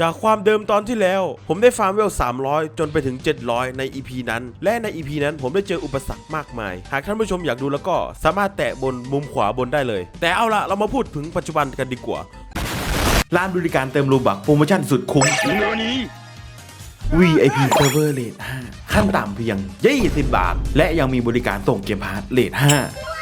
จากความเดิมตอนที่แล้ว ผมได้ฟาร์มเวล 300 จนไปถึง 700 ใน EP นั้น และใน EP นั้นผมได้เจออุปสรรคมากมาย หากท่านผู้ชมอยากดูแล้วก็สามารถแตะบนมุมขวาบนได้เลย แต่เอาละเรามาพูดถึงปัจจุบันกันดีกว่า ร้านบริการเติมรูบักโปรโมชั่นสุดคุ้ม VIP Server Rate 5 ขั้นต่ำเพียง 20 บาท และยังมีบริการส่งเกมพาร์ทเลท5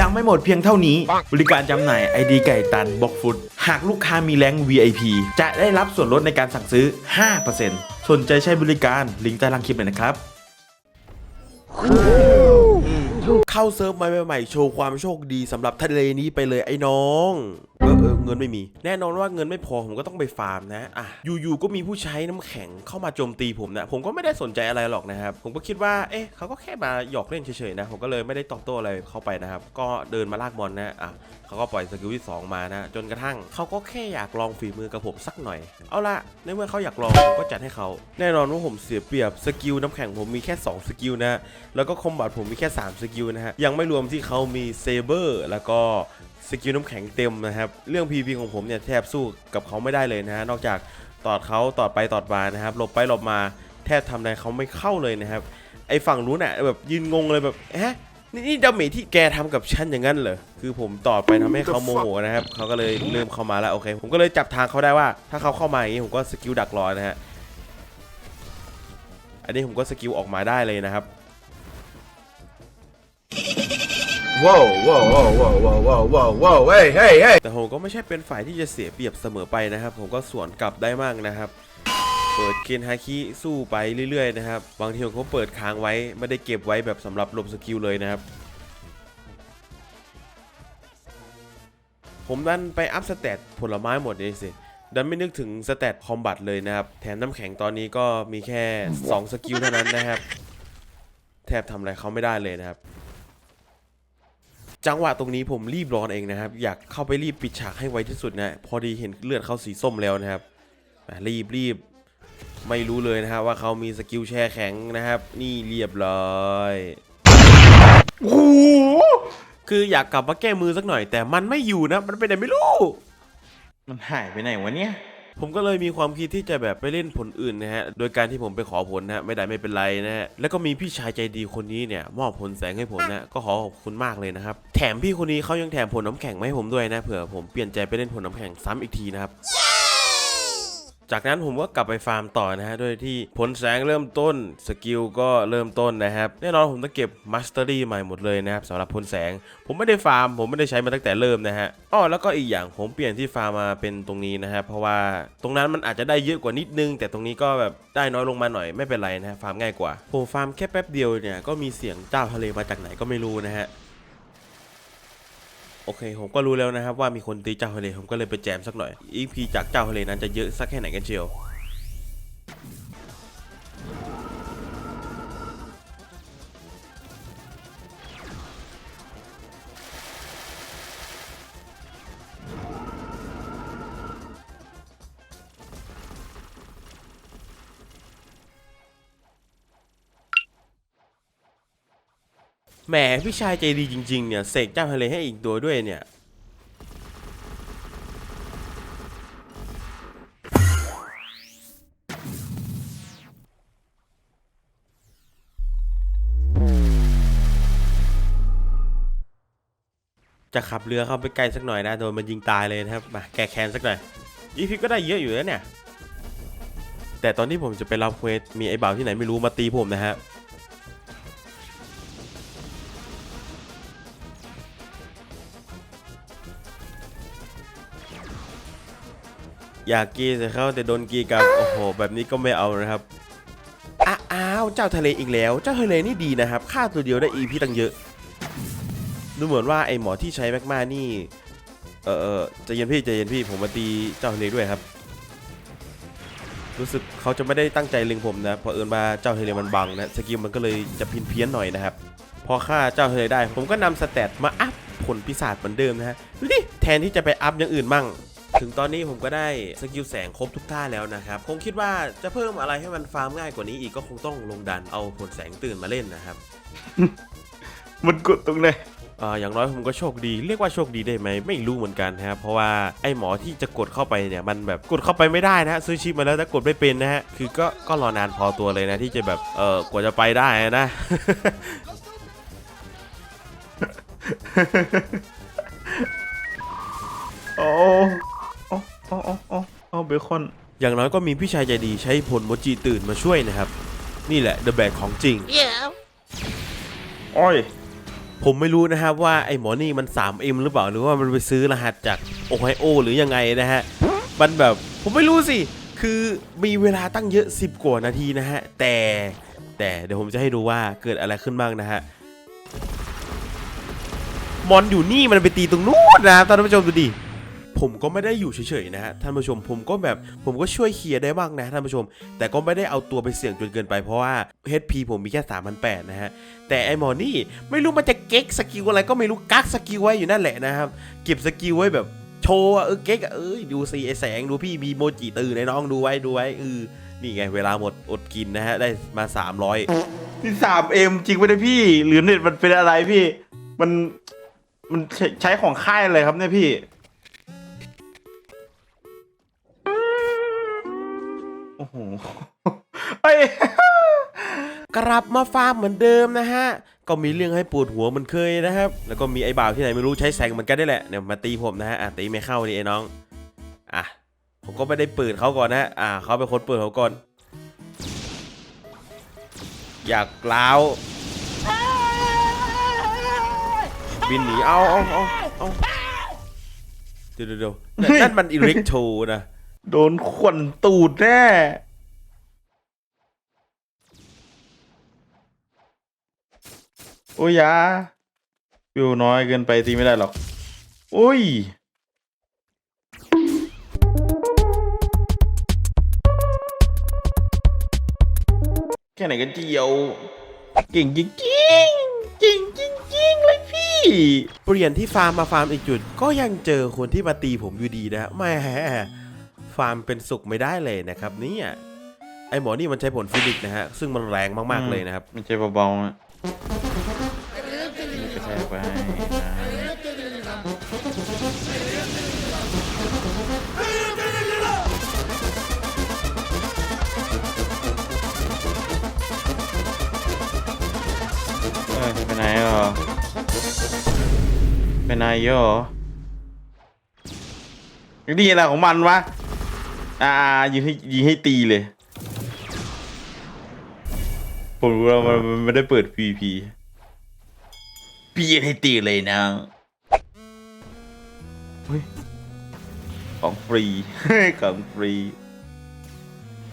ยังไม่หมดเพียงเท่านี้ บริการจำหน่ายไอดีไก่ตันบ็อกฟุตหากลูกค้ามีแรง VIP จะได้รับส่วนลดในการสั่งซื้อ 5%สนใจใช้บริการลิงก์ใต้ล่างคลิปเลยนะครับเข้าเซิร์ฟใหม่ๆโชว์ความโชคดีสำหรับทะเลนี้ไปเลยไอ้น้อง เออเออเงินไม่มี แน่นอนว่าเงินไม่พอผมก็ต้องไปฟาร์มนะอะอยู่ๆก็มีผู้ใช้น้ำแข็งเข้ามาโจมตีผมนะผมก็ไม่ได้สนใจอะไรหรอกนะครับผมก็คิดว่าเอ๊ะเขาก็แค่มาหยอกเล่นเฉยๆนะผมก็เลยไม่ได้ตอบโต้อะไรเข้าไปนะครับก็เดินมาลากบอลนะอะเขาก็ปล่อยสกิลที่ 2 มานะ จนกระทั่งเขาก็แค่อยากลองฝีมือกับผมสักหน่อย เอาละในเมื่อเขาอยากลองผมก็จัดให้เขา แน่นอนว่าผมเสียเปรียบสกิลน้ำแข็งผมมีแค่ 2 สกิลนะ แล้วก็คอมบัตผมมีแค่ 3 สกิลนะฮะ ยังไม่รวมที่เขามีเซเบอร์แล้วก็ สกิลน้ำแข็งเต็มนะครับ เรื่อง PVP ของผมเนี่ยแทบสู้กับเขาไม่ได้เลยนะฮะ นอกจากตอดเขาตอดไปตอดมานะครับ หลบไปหลบมาแทบทำอะไรเขาไม่เข้าเลยนะครับ ไอฝั่งนู้นน่ะแบบยืนงงเลยแบบเอ๊ะนี่นี่ดาเมจที่แกทำกับฉันอย่างนั้นเหรอ คือผมตอดไปทำให้เขาโมโหนะครับ เขาก็เลยเริ่มเข้ามาแล้วโอเค ผมก็เลยจับทางเขาได้ว่า ถ้าเขาเข้ามาอย่างนี้ผมก็สกิลดักรอนะฮะ อันนี้ผมก็สกิลออกมาได้เลยนะครับ Whoa, whoa, whoa, whoa, whoa, whoa, whoa, whoa, hey, hey, hey! แต่ผมก็ไม่ใช่เป็นฝ่ายที่จะเสียเปรียบเสมอไปนะครับ ผมก็สวนกลับได้มากนะครับ เปิดเกนฮาคิสู้ไปเรื่อยๆนะครับ บางทีผมก็เปิดค้างไว้ไม่ได้เก็บไว้แบบสำหรับหลบสกิลเลยนะครับ ผมดันไปอัพสเตตผลไม้หมดเลยสิดันไม่นึกถึงสเตตคอมบัตเลยนะครับ แถมน้ำแข็งตอนนี้ก็มีแค่ 2 สกิลเท่านั้นนะครับ แทบทำอะไรเขาไม่ได้เลยนะครับ จังหวะตรงนี้ผมรีบร้อนเองนะครับ อยากเข้าไปรีบปิดฉากให้ไวที่สุดนะ พอดีเห็นเลือดเขาสีส้มแล้วนะครับ รีบรีบไม่รู้เลยนะครับว่าเขามีสกิลแช่แข็งนะครับ นี่เรียบร้อยโอ้คืออยากกลับมาแก้มือสักหน่อย แต่มันไม่อยู่นะ มันไปไหนไม่รู้ มันหายไปไหนวะเนี่ย ผมก็เลยมีความคิดที่จะแบบไปเล่นผลอื่นนะฮะ โดยการที่ผมไปขอผลนะฮะไม่ได้ไม่เป็นไรนะฮะ แล้วก็มีพี่ชายใจดีคนนี้เนี่ยมอบผลแสงให้ผมนะ ก็ขอขอบคุณมากเลยนะครับ แถมพี่คนนี้เขายังแถมผลน้ำแข็งมาให้ผมด้วยนะ เผื่อผมเปลี่ยนใจไปเล่นผลน้ำแข็งซ้ำอีกทีนะครับ จากนั้นผมก็กลับไปฟาร์มต่อนะฮะ โดยที่ผลแสงเริ่มต้น สกิลก็เริ่มต้นนะครับ แน่นอนผมต้องเก็บมัสเตอรี่ใหม่หมดเลยนะครับสำหรับผลแสง ผมไม่ได้ฟาร์ม ผมไม่ได้ใช้มาตั้งแต่เริ่มนะฮะ อ้อแล้วก็อีกอย่างผมเปลี่ยนที่ฟาร์มมาเป็นตรงนี้นะครับ เพราะว่าตรงนั้นมันอาจจะได้เยอะกว่านิดนึง แต่ตรงนี้ก็แบบได้น้อยลงมาหน่อยไม่เป็นไรนะฮะ ฟาร์มง่ายกว่า ผมฟาร์มแค่แป๊บเดียวเนี่ย ก็มีเสียงเจ้าทะเลมาจากไหนก็ไม่รู้นะฮะ โอเค ผมก็รู้แล้วนะครับว่ามีคนตีเจ้าทะเลผมก็เลยไปแจมสักหน่อย EP จากเจ้าทะเลนั้นจะเยอะสักแค่ไหนกันเชียว หมพี่ชายใจดีจริงๆเนี่ยเสกเจ้าทะเลให้อีกตัวด้วยเนี่ยจะขับเรือเข้าไปไกลสักหน่อยนะโดนมันยิงตายเลยนะครับมาแก้แค้นสักหน่อยอีพีก็ได้เยอะอยู่แล้วเนี่ย แต่ตอนที่ผมจะไปรับเควสมีไอ้บ่าวที่ไหนไม่รู้มาตีผมนะฮะ อยากกีใส่เขาแต่โดนกีกลับโอ้โห แบบนี้ก็ไม่เอานะครับอ้าวเจ้าทะเลอีกแล้ว เจ้าทะเลนี่ดีนะครับค่าตัวเดียวได้ EP ตั้งเยอะ ดูเหมือนว่าไอหมอที่ใช้แมกมานี่เออเออใจเย็นพี่ใจเย็นพี่ผมมาตีเจ้าทะเลด้วยครับ รู้สึกเขาจะไม่ได้ตั้งใจเล็งผมนะเพราะเอิญว่าเจ้าทะเลมันบังนะสกิลมันก็เลยจะพินเพี้ยนหน่อยนะครับ พอฆ่าเจ้าทะเลได้ ผมก็นำสเตตมาอัพผลปีศาจเหมือนเดิมนะฮะดูดิแทนที่จะไปอัพอย่างอื่นมั่ง ถึงตอนนี้ผมก็ได้สกิลแสงครบทุกท่าแล้วนะครับ คงคิดว่าจะเพิ่มอะไรให้มันฟาร์มง่ายกว่านี้อีกก็คงต้องลงดันเอาผลแสงตื่นมาเล่นนะครับ มันกดตรงไหนเอ่ออย่างน้อยผมก็โชคดี เรียกว่าโชคดีได้ไหมไม่รู้เหมือนกันนะครับเพราะว่าไอ้หมอที่จะกดเข้าไปเนี่ยมันแบบกดเข้าไปไม่ได้นะฮะซื้อชิปมาแล้วแต่กดไม่เป็นนะฮะคือก็ก็รอนานพอตัวเลยนะที่จะแบบเออกว่าจะไปได้นะโอ้โอ้โอ้โอ้โอ้โอ้เบคอน อย่างน้อยก็มีพี่ชายใจดีใช้ผลโมจิตื่นมาช่วยนะครับ นี่แหละเดอะแบกของจริงโอ้ยผมไม่รู้นะครับว่าไอ้หมอนี่มัน 3M หรือเปล่าหรือว่ามันไปซื้อรหัสจากโอไฮโอหรือยังไงนะฮะ มันแบบผมไม่รู้สิ คือมีเวลาตั้งเยอะ 10 กว่านาทีนะฮะ แต่แต่เดี๋ยวผมจะให้ดูว่าเกิดอะไรขึ้นบ้างนะฮะมอนอยู่นี่มันไปตีตรงนู้นนะท่านผู้ชมดูดิ ผมก็ไม่ได้อยู่เฉยๆนะฮะท่านผู้ชมผมก็แบบผมก็ช่วยเคลียร์ได้บ้างนะท่านผู้ชม แต่ก็ไม่ได้เอาตัวไปเสี่ยงจนเกินไปเพราะว่า HP ผมมีแค่3,800นะฮะแต่ไอหมอนี่ไม่รู้มันจะเก๊กสกิลอะไรก็ไม่รู้กักสกิลไว้อยู่นั่นแหละนะครับเก็บสกิลไว้แบบโชว์อะเออเก๊กอะเอ้ยดูสิไอแสงดูพี่มีโมจิตื่นไอ้น้องดูไว้ดูไว้เออนี่ไงเวลาหมดอดกินนะฮะได้มา 300นี่สามเอ็มจริงไหมพี่ หรือเน็ตมันเป็นอะไรพี่ มันมันใช้ของค่ายอะไรครับเนี่ยพี่ หเอ้กลับมาฟาร์มเหมือนเดิมนะฮะ ก็มีเรื่องให้ปวดหัวเหมันเคยนะครับ แล้วก็มีไอ้บ่าวที่ไหนไม่รู้ใช้แสงเหมือนกันได้แหละเนี่ยมาตีผมนะฮะอะตีไม่เข้านี่ไอ้น้อง อะ ผมก็ไม่ได้เปิดเขาก่อนนะอะเขาเป็นคนเปิดเขาก่อน อยากล้าวบินหนี เอาเอาเอาเอาเดี๋ยวเดี๋ยวเดี๋ยวนั่นนั่นมันอิเล็กโทนะ โดนขวนตูดแน่ โอ้ยยาวิวน้อยเกินไปตีไม่ได้หรอกโอ้ยแค่ไหนกันเจียวเก่งจริงจริงๆเก่งจริงๆเลยพี่ เปลี่ยนที่ฟาร์มมาฟาร์มอีกจุด ก็ยังเจอคนที่มาตีผมอยู่ดีนะแหม่ฟาร์มเป็นสุขไม่ได้เลยนะครับเนี่ยไอหมอนี่มันใช้ผลฟินิกส์นะฮะ ซึ่งมันแรงมากๆเลยนะครับไม่ใช่เบาๆ ไปไหนเหรอนี่อะไรของมันวะ อ่ายิงให้ยิงให้ตีเลย ผมรู้แล้วมันมันไม่ได้เปิด PVP พี่ยิงให้ตีเลยนะเฮ้ยของฟรี ของฟรี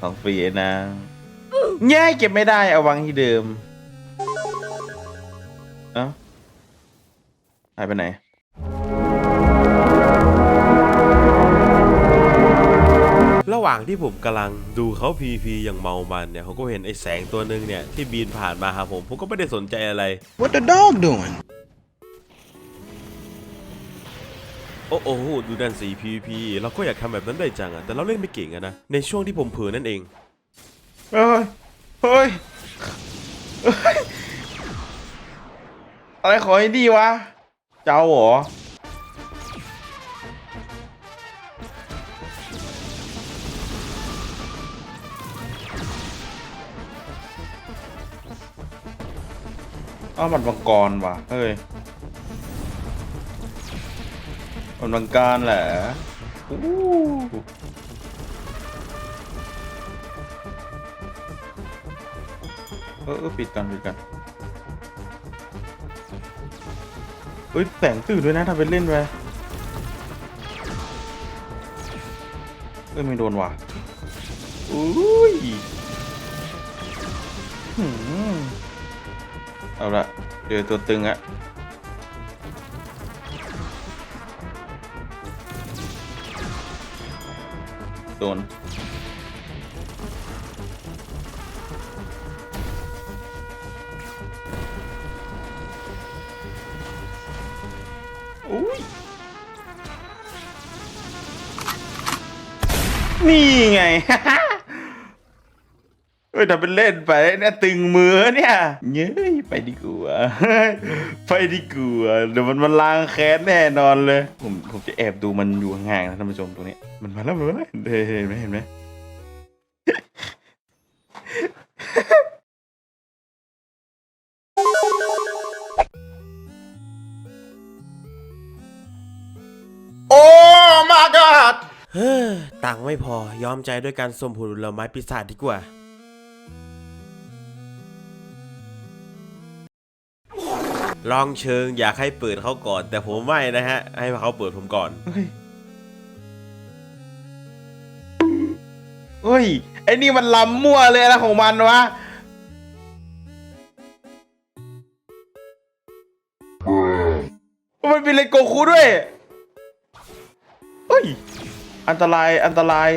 ของฟรีไอ้นะแง่เก็บไม่ได้เอาวางที่เดิม เอ้าหายไปไหน ระหว่างที่ผมกำลังดูเขา PVP อย่างเมามันเนี่ยเขาก็เห็นไอ้แสงตัวหนึ่งเนี่ยที่บินผ่านมาหาผมผมก็ไม่ได้สนใจอะไร What the dog doing? โอ้โอ้โหดูดันสี PVP เราก็อยากทำแบบนั้นได้จังอะแต่เราเล่นไม่เก่งอะนะ ในช่วงที่ผมเผลอนั่นเองเฮ้ยเฮ้ยเฮ้ยอะไรขอให้ดีวะ เจ้าเหรอ อ้าวมันมังกรว่ะเฮ้ยมันมังกรแหละอู้เออเออปิดกันปิดกันเฮ้ยแสงตื่นด้วยนะทำเป็นเล่นไปเอ้ยไม่โดนว่ะอุ้ยหืม เอาละเจอตัวตึงอะโดนอุ้ยนี่ไง เออ้ยทำเป็นเล่นไปเนี่ยตึงมือเนี่ยเย้ยไปดีกว่าไปดีกว่าเดี๋ยวมันมันล้างแค้นแน่นอนเลย ผมผมจะแอบดูมันอยู่ห่างๆนะท่านผู้ชมตรงนี้ มันมาแล้วมันมาแล้วเห็นไหมเห็นไหม Oh my god! เฮ้อตังค์ไม่พอยอมใจด้วยการสมผลไม้ปีศาจดีกว่า ลองเชิงอยากให้เปิดเขาก่อน แต่ผมไม่นะฮะ ให้เขาเปิดผมก่อนเฮ้ยไอ้นี่มันลำมั่วเลยอะของมันวะมันเป็นเลโกคูด้วยเฮ้ย อันตรายอันตราย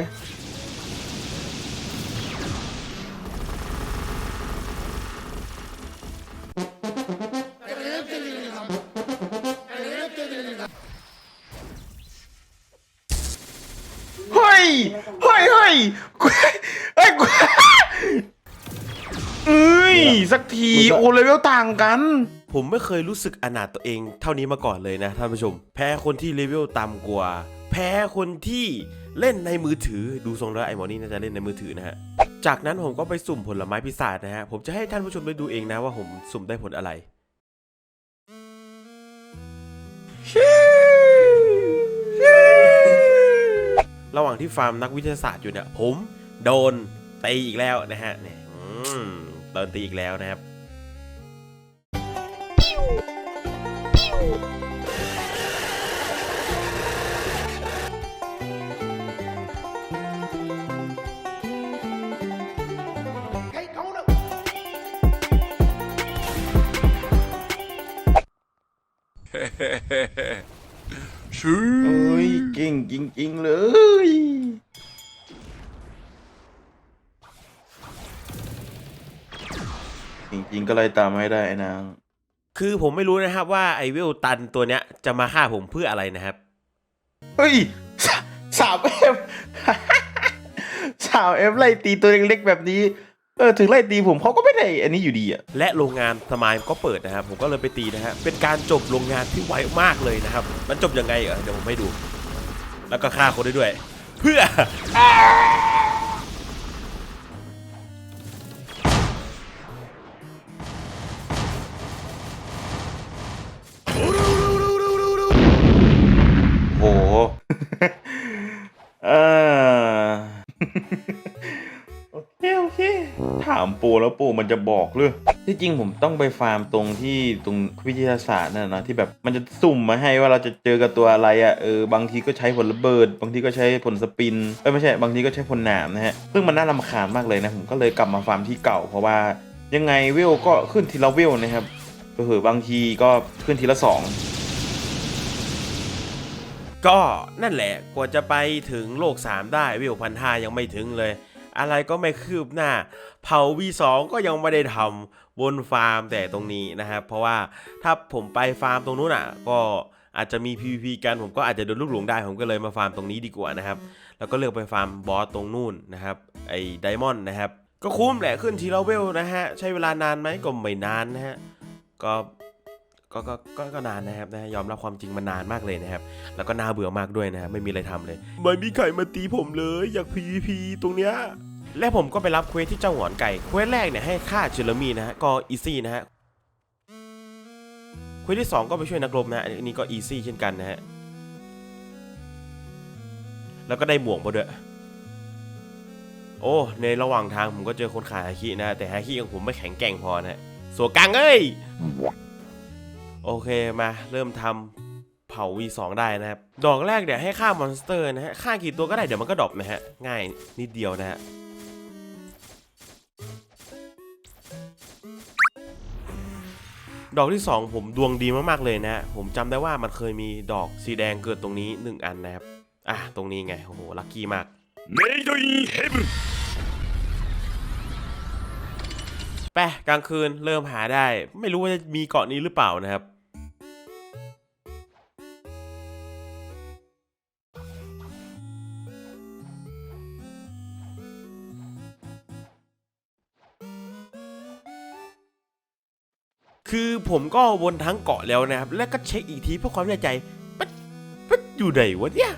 สักทีโอ้เลเวลต่างกัน ผมไม่เคยรู้สึกอนาถตัวเองเท่านี้มาก่อนเลยนะท่านผู้ชม แพ้คนที่เลเวลต่ำกว่า แพ้คนที่เล่นในมือถือดูทรงแล้วไอ้หมอนี่น่าจะเล่นในมือถือนะฮะจากนั้นผมก็ไปสุ่มผลไม้พิศาจนะฮะผมจะให้ท่านผู้ชมได้ดูเองนะว่าผมสุ่มได้ผลอะไรระหว่างที่ฟาร์มนักวิทยาศาสตร์อยู่เนี่ยผมโดนตีอีกแล้วนะฮะเนี่ยอืม โดนตีอีกแล้วนะครับเอ้ยเก่งจริงๆเลย จริ งๆก็เลยตามให้ได้ไอ้นาง คือผมไม่รู้นะครับว่าไอเวลตันตัวเนี้ยจะมาฆ่าผมเพื่ออะไรนะครับ เฮ้ยสาสามเอฟ สามเอฟไล่ตีตัวเล็กๆแบบนี้ เออถึงไล่ตีผมเขาก็ไม่ได้อันนี้อยู่ดีอะและโรงงานสมายก็เปิดนะครับ ผมก็เลยไปตีนะฮะเป็นการจบโรงงานที่ไวมากเลยนะครับ มันจบยังไงเออเดี๋ยวผมให้ดู แล้วก็ฆ่าคนได้ด้วย เพื่อ โอเคโอเค ถามปูแล้วปูมันจะบอกเลยที่จริงผมต้องไปฟาร์มตรงที่ตรงวิทยาศาสตร์นั่นนะที่แบบมันจะสุ่มมาให้ว่าเราจะเจอกับตัวอะไรอะ่ะเออบางทีก็ใช้ผลระเบิด บางทีก็ใช้ผลสปินเอ้ยไม่ใช่บางทีก็ใช้ผลหนามนะฮะซึ่งมันน่ารำคาญมากเลยนะผมก็เลยกลับมาฟาร์มที่เก่า เพราะว่ายังไงเวลก็ขึ้นทีละเวลนะครับเผื่อบางทีก็ขึ้นทีละสอง ก็นั่นแหละกว่าจะไปถึงโลก 3 ได้วิวพันห้ายังไม่ถึงเลย อะไรก็ไม่คืบหน้า เผา V2 ก็ยังไม่ได้ทำบนฟาร์มแต่ตรงนี้นะครับ เพราะว่าถ้าผมไปฟาร์มตรงนู้นอะ ก็อาจจะมี PVP กันผมก็อาจจะโดนลูกหลงได้ผมก็เลยมาฟาร์มตรงนี้ดีกว่านะครับ แล้วก็เลือกไปฟาร์มบอสตรงนู่นนะครับ ไอ้ไดมอนด์นะครับ ก็คุ้มแหละขึ้นทีละเวลนะฮะ ใช้เวลานานไหมก็ไม่นานนะฮะ ก็ ก็ก็ก็ก็นานนะครับนะยอมรับความจริงมันนานมากเลยนะครับ แล้วก็น่าเบื่อมากด้วยนะครับไม่มีอะไรทำเลยไม่มีใครมาตีผมเลยอยาก PVP ตรงเนี้ยและผมก็ไปรับเควสที่เจ้าหงอนไก่เควสแรกเนี่ยให้ฆ่าเจอร์มี่นะฮะก็อีซี่นะฮะเควสที่ 2 ก็ไปช่วยนักรบนะฮะอันนี้ก็อีซี่เช่นกันนะฮะแล้วก็ได้หมวกมาด้วยโอ้ในระหว่างทางผมก็เจอคนขายฮาคินะฮะแต่ฮาคิของผมไม่แข็งแกร่งพอนะฮะสัวกังเอ้ย โอเคมาเริ่มทำเผา V2 ได้นะครับ ดอกแรกเดี๋ยวให้ฆ่ามอนสเตอร์นะฮะฆ่ากี่ตัวก็ได้เดี๋ยวมันก็ดรอปนะฮะ ง่ายนิดเดียวนะฮะดอกที่ 2 ผมดวงดีมากๆเลยนะฮะผมจำได้ว่ามันเคยมีดอกสีแดงเกิดตรงนี้ 1 อันนะครับ อะ ตรงนี้ไง โอ้โห ลัคกี้มาก Made in Heaven ไปกลางคืนเริ่มหาได้ ไม่รู้ว่าจะมีเกาะนี้หรือเปล่านะครับ คือผมก็วนทั้งเกาะแล้วนะครับ แล้วก็เช็คอีกทีเพื่อความแน่ใจมันมันอยู่ไหนวะเนี่ย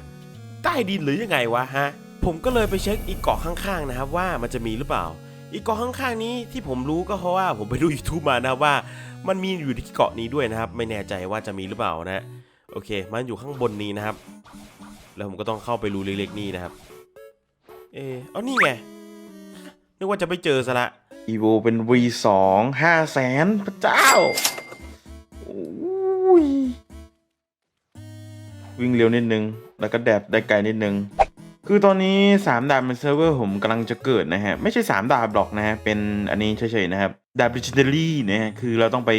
ใต้ดินหรือยังไงวะฮะ ผมก็เลยไปเช็คอีกเกาะข้างๆนะครับ ว่ามันจะมีหรือเปล่า อีกเกาะข้างๆนี้ที่ผมรู้ก็เพราะว่าผมไปดู YouTube มานะว่า มันมีอยู่ที่เกาะนี้ด้วยนะครับ ไม่แน่ใจว่าจะมีหรือเปล่านะ โอเค มันอยู่ข้างบนนี้นะครับ แล้วผมก็ต้องเข้าไปรูเล็กๆนี่นะครับ เออเอานี่ไง กว่าจะไม่เจอซะละอีโวเป็น V2 ห้าแสนพระเจ้าวิ่งเร็วนิดนึง แล้วก็แดดได้ไกลนิดนึง คือตอนนี้ 3 ดาบในเซิร์ฟเวอร์ผมกำลังจะเกิดนะฮะ ไม่ใช่ 3 ดาบหรอกนะฮะ เป็นอันนี้เฉยๆนะครับ ดาบ legendary นะฮะ คือเราต้องไป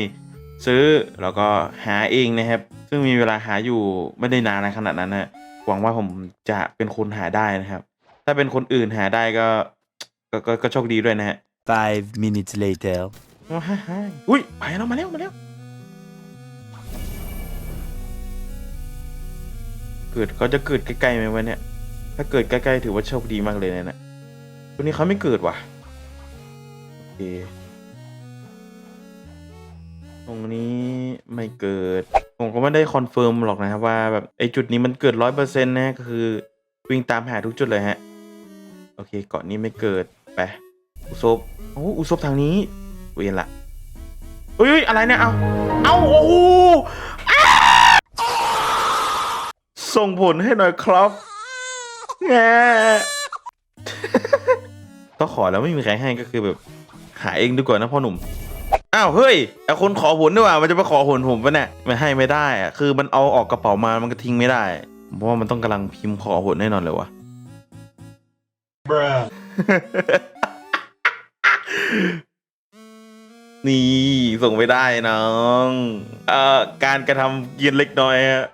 ซื้อ แล้วก็หาเองนะครับ ซึ่งมีเวลาหาอยู่ไม่ได้นานนะขนาดนั้นนะหวังว่าผมจะเป็นคนหาได้นะครับ ถ้าเป็นคนอื่นหาได้ก็ ก็ก็ก็โชคดีด้วยนะฮะ Five minutes later. ว้ายอุ้ยไปแล้วมาแล้วมาแล้ว เกิดเขาจะเกิดใกล้ๆไหมวะเนี่ย ถ้าเกิดใกล้ๆถือว่าโชคดีมากเลยนะเนี่ยตัวนี้เขาไม่เกิดว่ะโอเคตรงนี้ไม่เกิด ผมก็ไม่ได้คอนเฟิร์มหรอกนะครับว่าแบบไอจุดนี้มันเกิดร้อยเปอร์เซ็นต์นะก็คือวิ่งตามหาทุกจุดเลยฮะ โอเคเกาะนี้ไม่เกิด ไปอุซบโอ้อุซบทางนี้เวียนละเฮ้ยอะไรเนี่ยเอาเอาโอ้โหส่งผลให้หน่อยครับแงก็ขอแล้วไม่มีใครให้ก็คือแบบ หาเองดีกว่านะพ่อหนุ่มอ้าวเฮ้ยไอคนขอผลด้วยว่ะมันจะไปขอผลผมปะเนี่ยไม่ให้ไม่ได้อะคือมันเอาออกกระเป๋ามามันก็ทิ้งไม่ได้เพราะว่ามันต้องกำลังพิมพ์ขอผลแน่นอนเลยวะ นี่ส่งไปได้น้อง เอ่อ การกระทำเย็นเล็กน้อยฮะ